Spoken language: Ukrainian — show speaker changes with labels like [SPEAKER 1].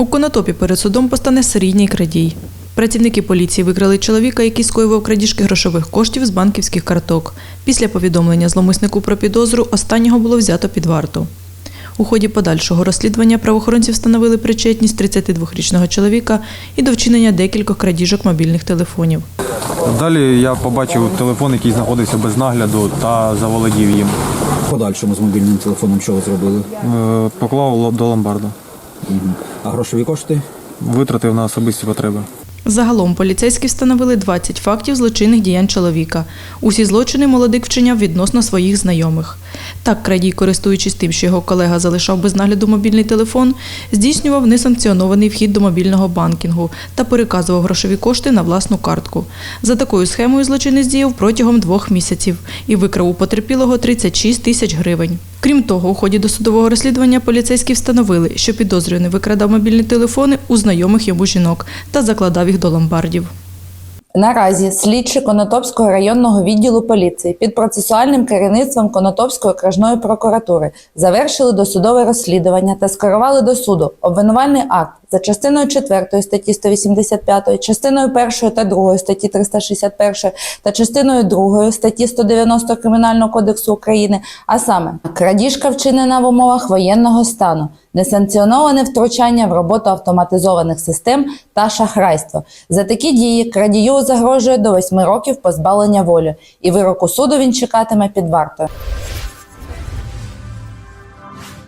[SPEAKER 1] У Конотопі перед судом постане серійний крадій. Працівники поліції викрали чоловіка, який скоював крадіжки грошових коштів з банківських карток. Після повідомлення зломиснику про підозру останнього було взято під варту. У ході подальшого розслідування правоохоронці встановили причетність 32-річного чоловіка і до вчинення декількох крадіжок мобільних телефонів.
[SPEAKER 2] Далі я побачив телефон, який знаходився без нагляду, та заволодів їм.
[SPEAKER 3] Подальшому з мобільним телефоном що ви зробили?
[SPEAKER 2] Е, Поклав до ломбарду.
[SPEAKER 3] А грошові кошти?
[SPEAKER 2] Витратив на особисті потреби.
[SPEAKER 1] Загалом поліцейські встановили 20 фактів злочинних діянь чоловіка. Усі злочини молодик вчиняв відносно своїх знайомих. Так, крадій, користуючись тим, що його колега залишав без нагляду мобільний телефон, здійснював несанкціонований вхід до мобільного банкінгу та переказував грошові кошти на власну картку. За такою схемою злочинець діяв протягом двох місяців і викрав у потерпілого 36 тисяч гривень. Крім того, у ході досудового розслідування поліцейські встановили, що підозрюваний викрадав мобільні телефони у знайомих йому жінок та закладав їх до ломбардів.
[SPEAKER 4] Наразі слідчі Конотопського районного відділу поліції під процесуальним керівництвом Конотопської окружної прокуратури завершили досудове розслідування та скерували до суду обвинувальний акт за частиною 4 статті 185, частиною 1 та 2 статті 361 та частиною 2 статті 190 Кримінального кодексу України, а саме крадіжка вчинена в умовах воєнного стану, несанкціоноване втручання в роботу автоматизованих систем та шахрайство. За такі дії крадію загрожує до 8 років позбавлення волі, і вироку суду він чекатиме під вартою.